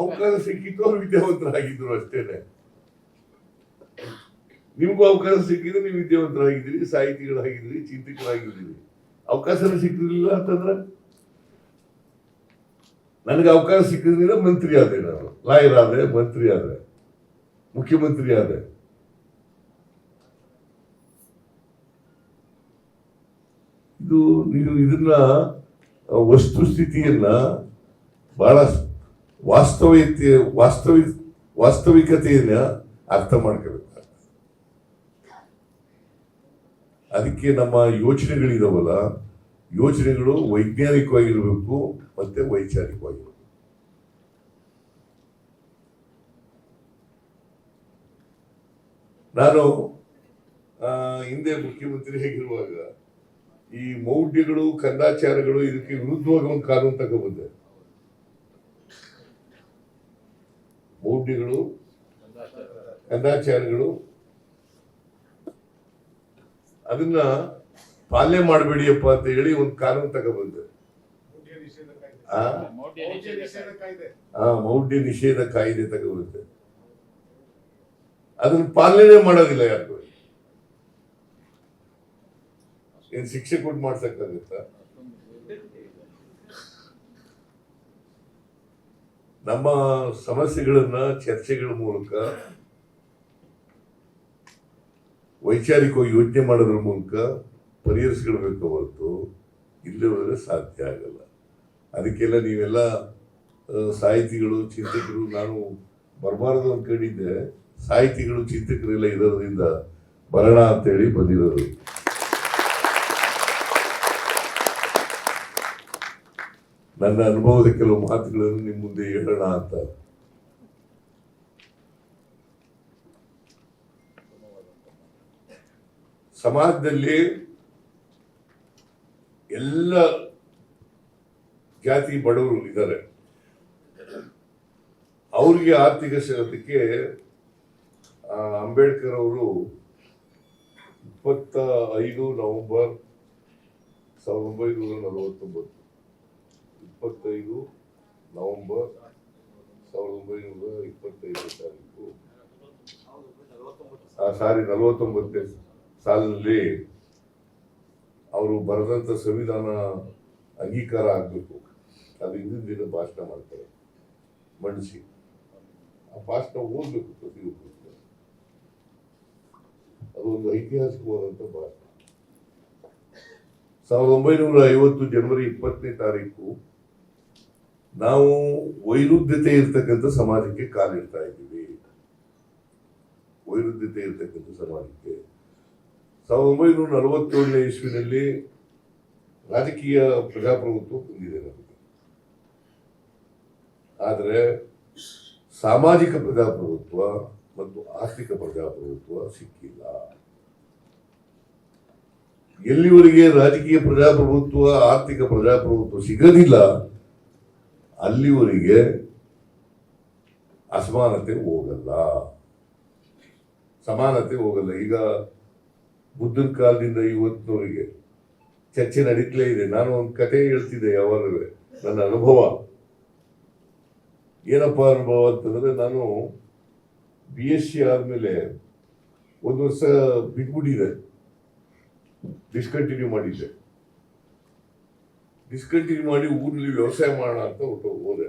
ಅವಕಾಶ ಸಿಕ್ಕಿತ್ತು, ಅವ್ರು ವಿದ್ಯಾವಂತರಾಗಿದ್ರು ಅಷ್ಟೇನೆ. ನಿಮ್ಗೂ ಅವಕಾಶ ಸಿಕ್ಕಿದ್ರೆ ನೀವು ವಿದ್ಯಾವಂತರಾಗಿದ್ದೀರಿ, ಸಾಹಿತಿಗಳಾಗಿದ್ದೀರಿ, ಚಿಂತಕರಾಗಿದ್ದೀರಿ. ಅವಕಾಶ ಸಿಕ್ಕಿರ್ಲಿಲ್ಲ ಅಂತಂದ್ರೆ? ನನಗೆ ಅವಕಾಶ ಸಿಕ್ಕಿದ್ರೆ ಮಂತ್ರಿ ಆದೆ ನಾನು. ಲಾಯರ್ ಆದೆ ಮಂತ್ರಿ ಆದ್ರೆ. ಮುಖ್ಯಮಂತ್ರಿ ಆದ್ರೆ ಇದು ನೀವು ಇದನ್ನ ವಸ್ತುಸ್ಥಿತಿಯನ್ನ ಬಹಳ ವಾಸ್ತವಿಕ ವಾಸ್ತವಿ, ವಾಸ್ತವಿಕತೆಯನ್ನ ಅರ್ಥ ಮಾಡ್ಕೋಬೇಕು. ಅದಕ್ಕೆ ನಮ್ಮ ಯೋಚನೆಗಳಿದಾವಲ್ಲ, ಯೋಚನೆಗಳು ವೈಜ್ಞಾನಿಕವಾಗಿರ್ಬೇಕು ಮತ್ತೆ ವೈಚಾರಿಕವಾಗಿರ್ಬೇಕು. ನಾನು ಹಿಂದೆ ಮುಖ್ಯಮಂತ್ರಿ ಹೇಗಿರುವಾಗ ಈ ಮೌಢ್ಯಗಳು ಕಂದಾಚಾರಗಳು ಇದಕ್ಕೆ ವಿರುದ್ಧವಾಗಿ ಒಂದು ಕಾನೂನು ತಗೊಬಂದೆ ಮೌಢ್ಯಗಳು ಕಂದಾಚಾರಗಳು ಅದನ್ನ ಪಾಲನೆ ಮಾಡಬೇಡಿಯಪ್ಪ ಅಂತ ಹೇಳಿ ಒಂದು ಕಾನೂನು ತಗೊಬಂದೆ ಮೌಢ್ಯ ನಿಷೇಧ ಕಾಯ್ದೆ ತಗೊಬಂದೆ ಅದನ್ನ ಪಾಲನೆ ಮಾಡೋದಿಲ್ಲ ಯಾರು ಏನ್ ಶಿಕ್ಷೆ ಕೊಟ್ಟು ಮಾಡ್ಸಕ್ಕಾಗತ್ತಾ? ನಮ್ಮ ಸಮಸ್ಯೆಗಳನ್ನ ಚರ್ಚೆಗಳ ಮೂಲಕ ವೈಚಾರಿಕವಾಗಿ ಯೋಚನೆ ಮಾಡೋದ್ರ ಮೂಲಕ ಪರಿಹರಿಸ್ಕೊಳ್ಬೇಕು ಹೊರತು ಇಲ್ಲೇ ಹೋದ್ರೆ ಸಾಧ್ಯ ಆಗಲ್ಲ. ಅದಕ್ಕೆಲ್ಲ ನೀವೆಲ್ಲ ಸಾಹಿತಿಗಳು, ಚಿಂತಕರು, ನಾನು ಬರಬಾರದು ಅಂದ್ಕೊಂಡಿದ್ದೆ ಸಾಹಿತಿಗಳು, ಚಿಂತಕರೆಲ್ಲ ಇರೋದ್ರಿಂದ ಬರೋಣ ಅಂತೇಳಿ ಬಂದಿರೋದು. ನನ್ನ ಅನುಭವದ ಕೆಲವು ಮಾತುಗಳನ್ನು ನಿಮ್ಮ ಮುಂದೆ ಹೇಳೋಣ ಅಂತ. ಸಮಾಜದಲ್ಲಿ ಎಲ್ಲ ಜಾತಿ ಬಡವರು ಇದ್ದಾರೆ. ಅವ್ರಿಗೆ ಆರ್ಥಿಕ ಸೇರೋದಕ್ಕೆ ಅಂಬೇಡ್ಕರ್ ಅವರು ಇಪ್ಪತ್ತ ಐದು ನವೆಂಬರ್ ಸಾವಿರದ ಒಂಬೈನೂರ ನಲವತ್ತೊಂಬತ್ತು. ಇಪ್ಪತ್ತೈದು ನವೆಂಬರ್ ಸಾವಿರದ ಒಂಬೈನೂರ ಇಪ್ಪತ್ತೈದನೇ ತಾರೀಕು. ಸಾರಿ, ನಲವತ್ತೊಂಬತ್ತನೇ ಸಾಲಿನಲ್ಲಿ ಅವರು ಬರೆದಂಥ ಸಂವಿಧಾನ ಅಂಗೀಕಾರ ಆಗಬೇಕು. ಅದು ಹಿಂದಿನ ದಿನ ಭಾಷಣ ಮಾಡ್ತಾರೆ. ಮಂಡಿಸಿ. ಆ ಭಾಷಣ ಓದಬೇಕು ಪ್ರತಿಯೊಬ್ಬರು. ಅದು ಒಂದು ಐತಿಹಾಸಿಕವಾದಂಥ ಭಾಷಣ. ಸಾವಿರದ ಒಂಬೈನೂರ ಐವತ್ತು ಜನವರಿ ಇಪ್ಪತ್ತನೇ ತಾರೀಕು ನಾವು ವೈರುಧ್ಯತೆ ಇರ್ತಕ್ಕಂಥ ಸಮಾಜಕ್ಕೆ ಕಾಲಿಡ್ತಾ ಇದ್ದೀವಿ. ವೈರುಧ್ಯತೆ ಇರ್ತಕ್ಕಂಥ ಸಮಾಜಕ್ಕೆ. ಸಾವಿರದ ಒಂಬೈನೂರ ನಲವತ್ತೇಳನೇ ಇಸ್ವಿನಲ್ಲಿ ರಾಜಕೀಯ ಪ್ರಜಾಪ್ರಭುತ್ವ ಬಂದಿದೆ ನಮಗೆ. ಆದರೆ ಸಾಮಾಜಿಕ ಪ್ರಜಾಪ್ರಭುತ್ವ ಮತ್ತು ಆರ್ಥಿಕ ಪ್ರಜಾಪ್ರಭುತ್ವ ಸಿಕ್ಕಿಲ್ಲ. ಎಲ್ಲಿವರೆಗೆ ರಾಜಕೀಯ ಪ್ರಜಾಪ್ರಭುತ್ವ, ಆರ್ಥಿಕ ಪ್ರಜಾಪ್ರಭುತ್ವ ಸಿಗೋದಿಲ್ಲ ಅಲ್ಲಿವರೆಗೆ ಅಸಮಾನತೆ ಹೋಗಲ್ಲ. ಸಮಾನತೆ ಹೋಗಲ್ಲ. ಈಗ ಬುದ್ಧನ ಕಾಲದಿಂದ ಇವತ್ತಿನವರಿಗೆ ಚರ್ಚೆ ನಡೀತಲೇ ಇದೆ. ನಾನು ಒಂದು ಕತೆ ಹೇಳ್ತಿದ್ದೆ ಯಾವಾಗಲೂ. ನನ್ನ ಅನುಭವ. ಏನಪ್ಪ ಅನುಭವ ಅಂತಂದ್ರೆ ನಾನು ಬಿ ಎಸ್ ಸಿ ಆದಮೇಲೆ ಒಂದು ವರ್ಷ ಬಿಟ್ಬಿಟ್ಟಿದೆ ಡಿಸ್ಕಂಟಿನ್ಯೂ ಮಾಡಿದ್ದೆ. ಡಿಸ್ಕಂಟಿನ್ಯೂ ಮಾಡಿ ಊರಲ್ಲಿ ವ್ಯವಸಾಯ ಮಾಡೋಣ ಅಂತ ಹೊಟ್ಟು ಹೋದೆ.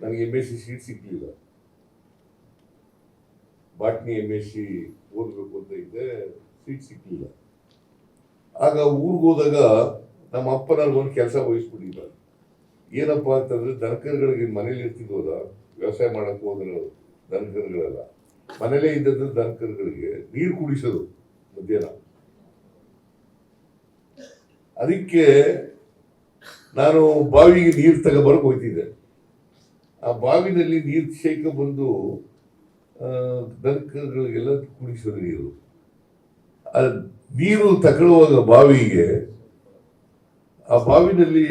ನನಗೆ ಎಂ ಎಸ್ ಸಿ ಸೀಟ್ ಸಿಗ್ಲಿಲ್ಲ. ಬಾಟ್ನಿ ಎಂ ಎಸ್ ಸಿ ಓದಬೇಕು ಅಂತ ಇದ್ದೆ ಸೀಟ್ ಸಿಗ್ಲಿಲ್ಲ. ಆಗ ಊರಿಗೆ ಹೋದಾಗ ನಮ್ಮ ಅಪ್ಪ ಒಂದು ಕೆಲಸ ವಹಿಸ್ಬಿಟ್ಟಿದ್ದ ಏನಪ್ಪ ಅಂತಂದ್ರೆ ದನಕರುಗಳಿಗೆ ಮನೇಲಿ ಇರ್ತಿದ್ವಲ್ಲ, ವ್ಯವಸಾಯ ಮಾಡಕ್ಕೆ ಹೋದ್ರೆ ದನಕರುಗಳೆಲ್ಲ. ಮನೇಲೇ ಇದ್ದದ್ದು ದನಕರುಗಳಿಗೆ ನೀರು ಕುಡಿಸೋದು ಮಧ್ಯಾಹ್ನ. ಅದಕ್ಕೆ ನಾನು ಬಾವಿಗೆ ನೀರು ತಗೊಬರಕ್ ಹೋಗ್ತಿದ್ದೆ. ಆ ಬಾವಿನಲ್ಲಿ ನೀರು ಶೇಖ ಬಂದು ಆ, ದನಕರುಗಳಿಗೆಲ್ಲ ಕುಡಿಸೋದು ನೀರು. ಆ ನೀರು ತಗೊಳ್ಳುವಾಗ ಬಾವಿಗೆ ಆ ಬಾವಿನಲ್ಲಿ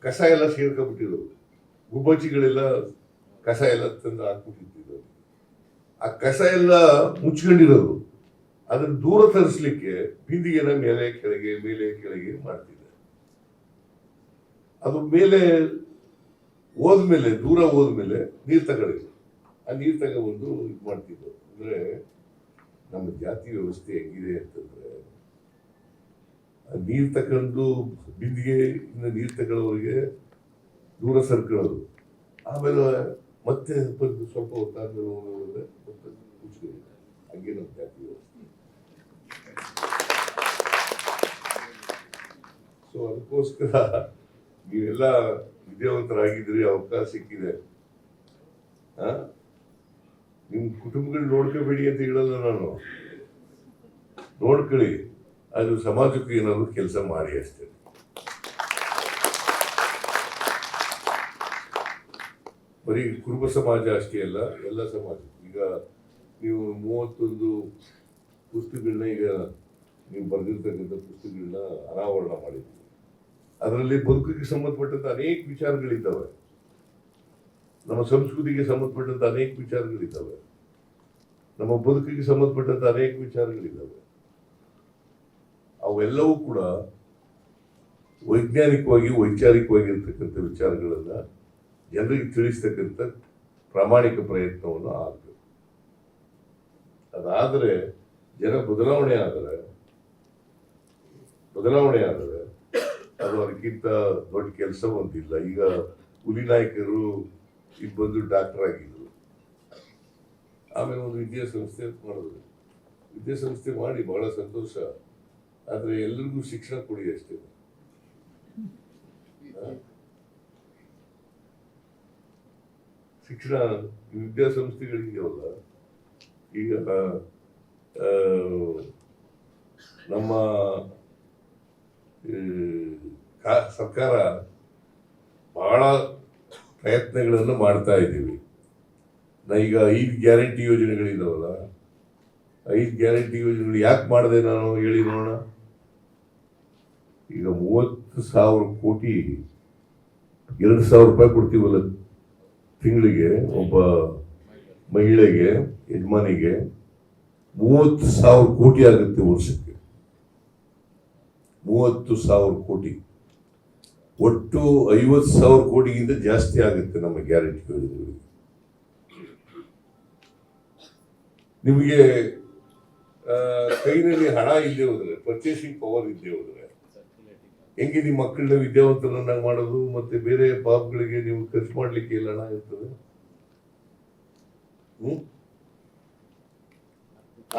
ಕಸ ಎಲ್ಲ ಸೇರ್ಕೊಂಡ್ಬಿಟ್ಟಿದ್ರು. ಗುಬ್ಬಚ್ಚಿಗಳೆಲ್ಲ ಕಸ ಎಲ್ಲ ತಂದು ಹಾಕ್ಬಿಟ್ಟಿದ್ರು. ಆ ಕಸ ಎಲ್ಲ ಮುಚ್ಕೊಂಡಿರೋದು. ಅದನ್ನು ದೂರ ತರಿಸ್ಲಿಕ್ಕೆ ಬಿಂದಿಗೆನ ಮೇಲೆ ಕೆಳಗೆ ಮೇಲೆ ಕೆಳಗೆ ಮಾಡ್ತಿದ್ದೆ ಅದ್ರ ಮೇಲೆ ಹೋದ್ಮೇಲೆ, ದೂರ ಹೋದ್ಮೇಲೆ ನೀರು ತಗೊಳ್ಳಿ. ಆ ನೀರು ತಗೊಬಂದು ಇದು ಮಾಡ್ತಿದ್ರು. ಅಂದ್ರೆ ನಮ್ಮ ಜಾತಿ ವ್ಯವಸ್ಥೆ ಹೆಂಗಿದೆ ಅಂತಂದರೆ ನೀರು ತಗೊಂಡು ಬಿಂದಿಗೆ ಇನ್ನು ನೀರು ತಗೊಳ್ಳೋರಿಗೆ ದೂರ ಸರ್ಕೊಳ್ಳೋದು ಆಮೇಲೆ ಮತ್ತೆ ಸ್ವಲ್ಪ ಹೊತ್ತಾದ್ಮೇಲೆ ಹಂಗೆ ನಮ್ಮ ಜಾತಿ ವ್ಯವಸ್ಥೆ. ಸೊ ಅದಕ್ಕೋಸ್ಕರ ನೀವೆಲ್ಲ ವಿದ್ಯಾವಂತರಾಗಿದ್ರಿ ಅವಕಾಶ ಸಿಕ್ಕಿದೆ. ಆ? ನಿಮ್ ಕುಟುಂಬಗಳು ನೋಡ್ಕೋಬೇಡಿ ಅಂತ ಹೇಳಲ್ಲ ನಾನು. ನೋಡ್ಕೊಳ್ಳಿ. ಅದು ಸಮಾಜಕ್ಕೂ ಏನಾದ್ರು ಕೆಲಸ ಮಾಡಿ ಅಷ್ಟೇ. ಬರೀ ಕುರುಬ ಸಮಾಜ ಅಷ್ಟೇ ಅಲ್ಲ, ಎಲ್ಲ ಸಮಾಜ. ಈಗ ನೀವು ಮೂವತ್ತೊಂದು ಪುಸ್ತಕಗಳನ್ನ ಈಗ ನೀವು ಬರೆದಿರ್ತಕ್ಕಂಥ ಪುಸ್ತಕಗಳನ್ನ ಅನಾವರಣ ಮಾಡಿದ್ದೀವಿ ಅದರಲ್ಲಿ ಬದುಕಿಗೆ ಸಂಬಂಧಪಟ್ಟಂತ ಅನೇಕ ವಿಚಾರಗಳಿದ್ದಾವೆ. ನಮ್ಮ ಸಂಸ್ಕೃತಿಗೆ ಸಂಬಂಧಪಟ್ಟಂತ ಅನೇಕ ವಿಚಾರಗಳಿದ್ದಾವೆ. ನಮ್ಮ ಬದುಕಿಗೆ ಸಂಬಂಧಪಟ್ಟಂತ ಅನೇಕ ವಿಚಾರಗಳಿದ್ದಾವೆ. ಅವೆಲ್ಲವೂ ಕೂಡ ವೈಜ್ಞಾನಿಕವಾಗಿ ವೈಚಾರಿಕವಾಗಿರ್ತಕ್ಕಂಥ ವಿಚಾರಗಳನ್ನ ಜನರಿಗೆ ತಿಳಿಸ್ತಕ್ಕಂಥ ಪ್ರಾಮಾಣಿಕ ಪ್ರಯತ್ನವನ್ನು ಆಗಬೇಕು ಅದಾದರೆ ಜನ ಬದಲಾವಣೆ ಆದರೆ ಬದಲಾವಣೆ ಆದರೆ ಅದು ಅದಕ್ಕಿಂತ ದೊಡ್ಡ ಕೆಲಸ ಒಂದಿಲ್ಲ ಈಗ ಹುಲಿ ನಾಯಕರು ಇಬ್ಬಂದು ಬಂದು ಡಾಕ್ಟರ್ ಆಗಿದ್ರು. ಆಮೇಲೆ ಒಂದು ವಿದ್ಯಾಸಂಸ್ಥೆ ಮಾಡಿದ್ರು. ವಿದ್ಯಾಸಂಸ್ಥೆ ಮಾಡಿ ಬಹಳ ಸಂತೋಷ. ಆದ್ರೆ ಎಲ್ರಿಗೂ ಶಿಕ್ಷಣ ಕೊಡಿ ಅಷ್ಟೇ? ಶಿಕ್ಷಣ ವಿದ್ಯಾಸಂಸ್ಥೆಗಳಿದೆಯಲ್ಲ ಈಗ ನಮ್ಮ ಸರ್ಕಾರ ಬಹಳ ಪ್ರಯತ್ನಗಳನ್ನು ಮಾಡ್ತಾ ಇದ್ದೀವಿ. ಈಗ ಐದು ಗ್ಯಾರಂಟಿ ಯೋಜನೆಗಳಿದಾವಲ್ಲ, ಐದು ಗ್ಯಾರಂಟಿ ಯೋಜನೆಗಳು ಯಾಕೆ ಮಾಡಿದೆ ನಾನು ಹೇಳಿ ನೋಡೋಣ. ಈಗ ಮೂವತ್ತು ಸಾವಿರ ಕೋಟಿ, ಎರಡು ಸಾವಿರ ರೂಪಾಯಿ ಕೊಡ್ತೀವಲ್ಲ ತಿಂಗಳಿಗೆ ಒಬ್ಬ ಮಹಿಳೆಗೆ, ಯಜಮಾನಿಗೆ, ಮೂವತ್ತು ಸಾವಿರ ಕೋಟಿ ಆಗುತ್ತೆ ವರ್ಷಕ್ಕೆ. ಮೂವತ್ತು ಸಾವಿರ ಕೋಟಿ. ಒಟ್ಟು ಐವತ್ತು ಸಾವಿರ ಕೋಟಿಗಿಂತ ಜಾಸ್ತಿ ಆಗುತ್ತೆ ನಮ್ಮ ಗ್ಯಾರಂಟಿ ಯೋಜನೆಗಳಿಗೆ ನಿಮಗೆ ಕೈನಲ್ಲಿ ಹಣ ಇದ್ದೇ ಹೋದ್ರೆ ಪರ್ಚೇಸಿಂಗ್ ಪವರ್ ಇದ್ದೇ ಹೋದ್ರೆ, ಹೆಂಗೆ ನಿಮ್ಮ ಮಕ್ಕಳನ್ನ ವಿದ್ಯಾವಂತರನ್ನಾಗಿ ಮಾಡೋದು, ಮತ್ತೆ ಬೇರೆ ಬಾಬ್ಗಳಿಗೆ ನೀವು ಖರ್ಚು ಮಾಡಲಿಕ್ಕೆ ಇಲ್ಲ ಹಣ ಇರ್ತದೆ?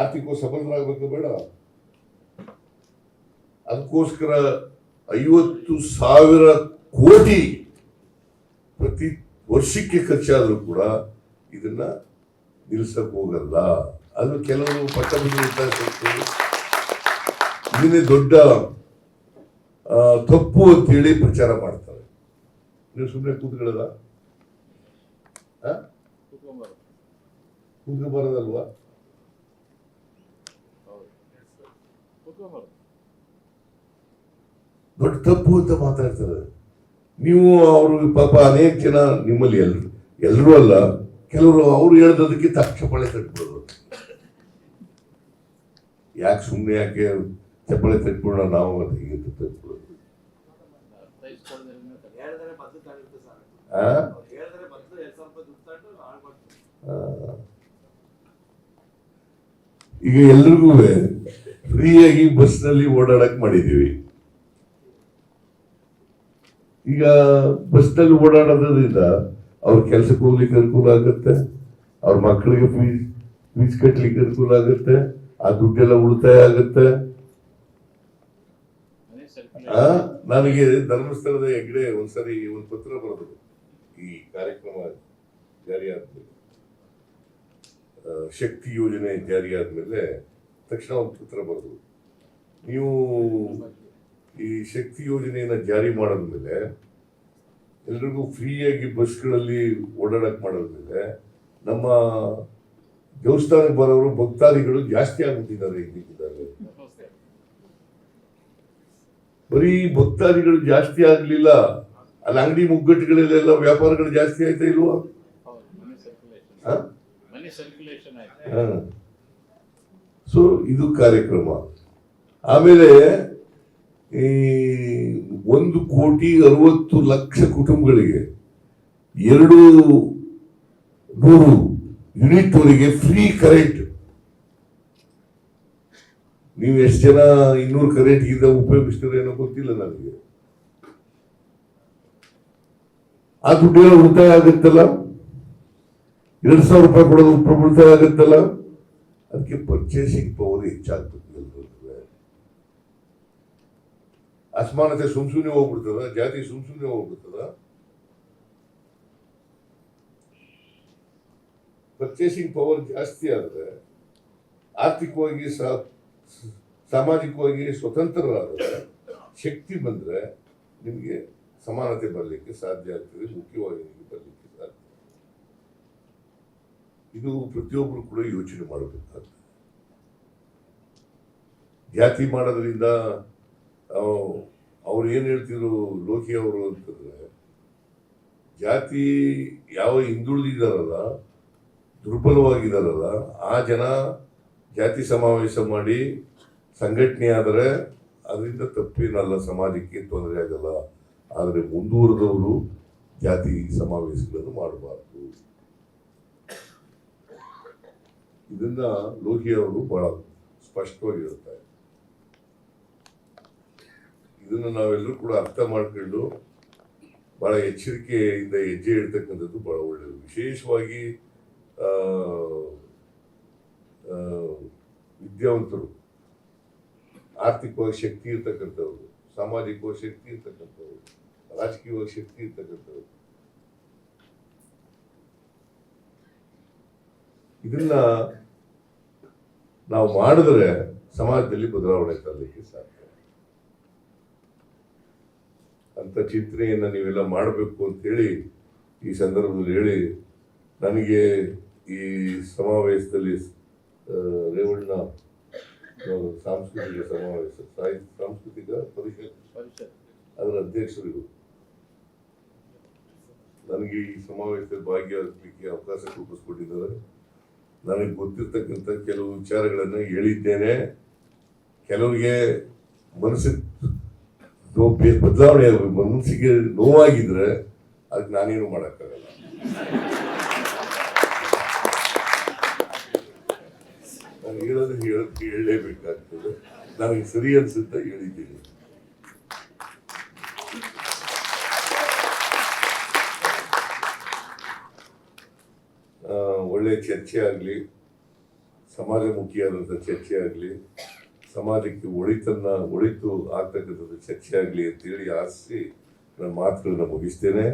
ಆರ್ಥಿಕ ಸಬಲರಾಗಬೇಕು ಬೇಡ. ಅದಕ್ಕೋಸ್ಕರ ಐವತ್ತು ಸಾವಿರ ಕೋಟಿ ಪ್ರತಿ ವರ್ಷಕ್ಕೆ ಖರ್ಚಾದರೂ ಕೂಡ ಇದನ್ನ ನಿಲ್ಸಕ್ ಹೋಗಲ್ಲ. ಅದು ಕೆಲವರು ಪಟ್ಟ ಬಿದ್ದಿರ್ತಾರೆ ಇದನ್ನೇ ದೊಡ್ಡ ತಪ್ಪು ಅಂತೇಳಿ ಪ್ರಚಾರ ಮಾಡ್ತಾರೆ. ನೀವು ಸುಮ್ಮನೆ ಕೂತ್ಕೊಳ್ಳದ? ಕೂತ್ಕೋಬಾರದಲ್ವಾ? ದೊಡ್ಡ ತಪ್ಪು ಅಂತ ಮಾತಾಡ್ತಾರೆ. ನೀವು ಅವರು ಪಾಪ ಅನೇಕ ಜನ ನಿಮ್ಮಲ್ಲಿ ಎಲ್ರು ಎಲ್ಲರೂ ಅಲ್ಲ, ಕೆಲವರು ಅವ್ರು ಹೇಳ್ದದಕ್ಕೆ ಚಪ್ಪಾಳೆ ತಟ್ಬಿಡೋದು ಯಾಕೆ ಸುಮ್ಮನೆ ಯಾಕೆ ಚಪ್ಪಳೆ ತಟ್ಬಿಡೋಣ, ನಾವು ಅದು ಹೀಗೆ ತಟ್ಬಿಡೋದು. ಈಗ ಎಲ್ರಿಗೂ ಫ್ರೀಯಾಗಿ ಬಸ್ನಲ್ಲಿ ಓಡಾಡಕ್ ಮಾಡಿದೀವಿ ಈಗ ಬಸ್ನಲ್ಲಿ ಓಡಾಡೋದ್ರಿಂದ ಅವ್ರ ಕೆಲ್ಸಕ್ಕೆ ಹೋಗ್ಲಿಕ್ಕೆ ಅನುಕೂಲ ಆಗುತ್ತೆ, ಅವ್ರ ಮಕ್ಕಳಿಗೆ ಫೀಸ್ ಫೀಸ್ ಕಟ್ಟಲಿಕ್ಕೆ ಅನುಕೂಲ ಆಗುತ್ತೆ, ಆ ದುಡ್ಡೆಲ್ಲ ಉಳಿತಾಯ ಆಗುತ್ತೆ. ನನಗೆ ಧರ್ಮಸ್ಥಳದ ಹೆಗ್ಡೆ ಒಂದ್ಸರಿ ಒಂದು ಪತ್ರ ಬರೆದ್ರು ಈ ಕಾರ್ಯಕ್ರಮ ಜಾರಿ ಆದ್ಮೇಲೆ. ಶಕ್ತಿ ಯೋಜನೆ ಜಾರಿ ಆದ್ಮೇಲೆ ತಕ್ಷಣ ಒಂದು ಪತ್ರ ಬರೆದ್ರು. ನೀವು ಈ ಶಕ್ತಿ ಯೋಜನೆಯನ್ನ ಜಾರಿ ಮಾಡಿದ್ಮೇಲೆ ಎಲ್ರಿಗೂ ಫ್ರೀಯಾಗಿ ಬಸ್ಗಳಲ್ಲಿ ಓಡಾಡಕ್ ಮಾಡಿದ್ಮೇಲೆ ನಮ್ಮ ದೇವಸ್ಥಾನಕ್ಕೆ ಬರೋರು ಭಕ್ತಾದಿಗಳು ಜಾಸ್ತಿ ಆಗ್ಬಿಟ್ಟಿದ್ದಾರೆ ಇದ್ದಕ್ಕಿದ್ದಾರೆ ಬರೀ ಭಕ್ತಾದಿಗಳು ಜಾಸ್ತಿ ಆಗ್ಲಿಲ್ಲ. ಅಲ್ಲಿ ಅಂಗಡಿ ಮುಗ್ಗಟ್ಟುಗಳಲ್ಲೆಲ್ಲ ವ್ಯಾಪಾರಗಳು ಜಾಸ್ತಿ ಆಯ್ತಾ ಇಲ್ವಾ. ಸೊ ಇದು ಕಾರ್ಯಕ್ರಮ. ಆಮೇಲೆ ಈ ಒಂದು ಕೋಟಿ ಅರವತ್ತು ಲಕ್ಷ ಕುಟುಂಬಗಳಿಗೆ ಎರಡು ನೂರು ಯೂನಿಟ್ ಅವರಿಗೆ ಫ್ರೀ ಕರೆಂಟ್. ನೀವು ಎಷ್ಟು ಜನ ಇನ್ನೂರು ಕರೆಂಟ್ ಗಿಂತ ಉಪಯೋಗಿಸ್ತೀರೋ ಏನೋ ಗೊತ್ತಿಲ್ಲ ನನಗೆ. ಆ ದುಡ್ಡೆಲ್ಲ ಉಳಿತಾಯ ಆಗುತ್ತಲ್ಲ? ಎರಡು ಸಾವಿರ ರೂಪಾಯಿ ಕೊಡೋದು ಉಳಿತಾಯ ಆಗುತ್ತಲ್ಲ? ಅದಕ್ಕೆ ಪರ್ಚೇಸಿಂಗ್ ಪವರ್ ಹೆಚ್ಚಾಗ್ತದೆ ಎಲ್ರಿಗೂ. ಅಸಮಾನತೆ ಸುಮ್ ಸುಮ್ನೆ ಹೋಗ್ಬಿಡ್ತದ, ಜಾತಿ ಸುಮ್ ಸುಮ್ನೆ ಹೋಗ್ಬಿಡ್ತದ? ಪರ್ಚೇಸಿಂಗ್ ಪವರ್ ಜಾಸ್ತಿ ಆದ್ರೆ ಆರ್ಥಿಕವಾಗಿ ಸಾಮಾಜಿಕವಾಗಿ ಸ್ವತಂತ್ರರಾದರೆ ಶಕ್ತಿ ಬಂದ್ರೆ ನಿಮಗೆ ಸಮಾನತೆ ಬರಲಿಕ್ಕೆ ಸಾಧ್ಯ ಆಗ್ತದೆ, ಮುಖ್ಯವಾಗಿ ನಿಮಗೆ ಬರಲಿಕ್ಕೆ ಸಾಧ್ಯ ಇದು ಪ್ರತಿಯೊಬ್ಬರು ಕೂಡ ಯೋಚನೆ ಮಾಡಬೇಕಾಗ್ತದೆ. ಜಾತಿ ಮಾಡೋದ್ರಿಂದ ಅವ್ರು ಏನು ಹೇಳ್ತಿದ್ರು ಲೋಕಿ ಅವರು ಅಂತಂದ್ರೆ, ಜಾತಿ ಯಾವ ಹಿಂದುಳಿದಿದ್ದಾರಲ್ಲ, ದುರ್ಬಲವಾಗಿದ್ದಾರಲ್ಲ, ಆ ಜನ ಜಾತಿ ಸಮಾವೇಶ ಮಾಡಿ ಸಂಘಟನೆ ಆದರೆ ಅದರಿಂದ ತಪ್ಪೇನಲ್ಲ, ಸಮಾಜಕ್ಕೆ ತೊಂದರೆ ಆಗಲ್ಲ. ಆದರೆ ಮುಂದುವರೆದವರು ಜಾತಿ ಸಮಾವೇಶಗಳನ್ನು ಮಾಡಬಾರ್ದು. ಇದನ್ನ ಲೋಕಿ ಅವರು ಬಹಳ ಸ್ಪಷ್ಟವಾಗಿ ಹೇಳ್ತಾರೆ ಇದನ್ನ ನಾವೆಲ್ಲರೂ ಕೂಡ ಅರ್ಥ ಮಾಡಿಕೊಂಡು ಬಹಳ ಎಚ್ಚರಿಕೆಯಿಂದ ಹೆಜ್ಜೆ ಇಡ್ತಕ್ಕಂಥದ್ದು ಬಹಳ ಒಳ್ಳೆಯದು. ವಿಶೇಷವಾಗಿ ವಿದ್ಯಾವಂತರು, ಆರ್ಥಿಕವಾಗಿ ಶಕ್ತಿ ಇರ್ತಕ್ಕಂಥವ್ರು, ಸಾಮಾಜಿಕವಾಗಿ ಶಕ್ತಿ ಇರ್ತಕ್ಕಂಥವ್ರು, ರಾಜಕೀಯವಾಗಿ ಶಕ್ತಿ ಇರ್ತಕ್ಕಂಥವ್ರು. ಇದನ್ನ ನಾವು ಮಾಡಿದ್ರೆ ಸಮಾಜದಲ್ಲಿ ಬದಲಾವಣೆ ತರಲಿಕ್ಕೆ ಸಾಧ್ಯ. ಅಂತ ಚಿಂತನೆಯನ್ನು ನೀವೆಲ್ಲ ಮಾಡಬೇಕು ಅಂತೇಳಿ ಈ ಸಂದರ್ಭದಲ್ಲಿ ಹೇಳಿ, ನನಗೆ ಈ ಸಮಾವೇಶದಲ್ಲಿ ರೇವಣ್ಣ ಸಾಂಸ್ಕೃತಿಕ ಸಮಾವೇಶ, ಸಾಹಿತ್ಯ, ಸಾಂಸ್ಕೃತಿಕ ಪರಿಷತ್ ಅದರ ಅಧ್ಯಕ್ಷರಿಗೂ. ನನಗೆ ಈ ಸಮಾವೇಶದಲ್ಲಿ ಭಾಗಿಯಾಗಲಿಕ್ಕೆ ಅವಕಾಶ ಕಲ್ಪಿಸ್ಕೊಟ್ಟಿದ್ದಾರೆ. ನನಗೆ ಗೊತ್ತಿರ್ತಕ್ಕಂಥ ಕೆಲವು ವಿಚಾರಗಳನ್ನು ಹೇಳಿದ್ದೇನೆ. ಕೆಲವರಿಗೆ ಮನಸ್ಸಿಗೆ ಬದಲಾವಣೆ ಆಗಬೇಕು ಮನಸ್ಸಿಗೆ ನೋವಾಗಿದ್ರೆ ಅದ್ ನಾನೇನು ಮಾಡೋಕ್ಕಾಗಲ್ಲ. ನಾನು ಹೇಳೋದು ಹೇಳ ಹೇಳಲೇಬೇಕಾಗ್ತದೆ. ನನಗೆ ಸರಿ ಅನ್ಸುತ್ತೆ ಹೇಳಿದ್ದೀನಿ. ಒಳ್ಳೆ ಚರ್ಚೆ ಆಗಲಿ, ಸಮಾಜಮುಖಿಯಾದಂಥ ಚರ್ಚೆ ಆಗಲಿ ಸಮಾಜಕ್ಕೆ ಒಳಿತನ್ನ, ಒಳಿತು ಆಗ್ತಕ್ಕಂಥದ್ದು ಚರ್ಚೆ ಆಗಲಿ ಅಂತೇಳಿ ಆರಿಸಿ ನನ್ನ ಮಾತುಗಳನ್ನ ಮುಗಿಸ್ತೇನೆ.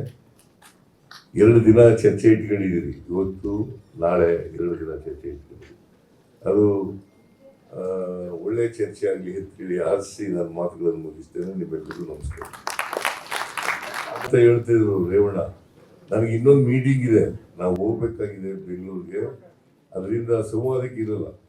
ಎರಡು ದಿನ ಚರ್ಚೆ ಇಟ್ಕೊಂಡಿದ್ದೀರಿ. ಇವತ್ತು, ನಾಳೆ ಎರಡು ದಿನ ಚರ್ಚೆ ಇಟ್ಕೊಂಡಿದ್ದೀರಿ. ಅದು ಒಳ್ಳೆ ಚರ್ಚೆ ಆಗಲಿ ಅಂತೇಳಿ ಆರಿಸಿ ನನ್ನ ಮಾತುಗಳನ್ನು ಮುಗಿಸ್ತೇನೆ. ನಿಮ್ಮೆಲ್ಲರಿಗೂ ನಮಸ್ಕಾರ. ಅಂತ ಹೇಳ್ತಿದ್ರು ರೇವಣ್ಣ. ನನಗೆ ಇನ್ನೊಂದು ಮೀಟಿಂಗ್ ಇದೆ. ನಾವು ಹೋಗ್ಬೇಕಾಗಿದೆ ಬೆಂಗಳೂರಿಗೆ. ಅದರಿಂದ ಸಂವಾದಕ್ಕೆ ಇರಲ್ಲ.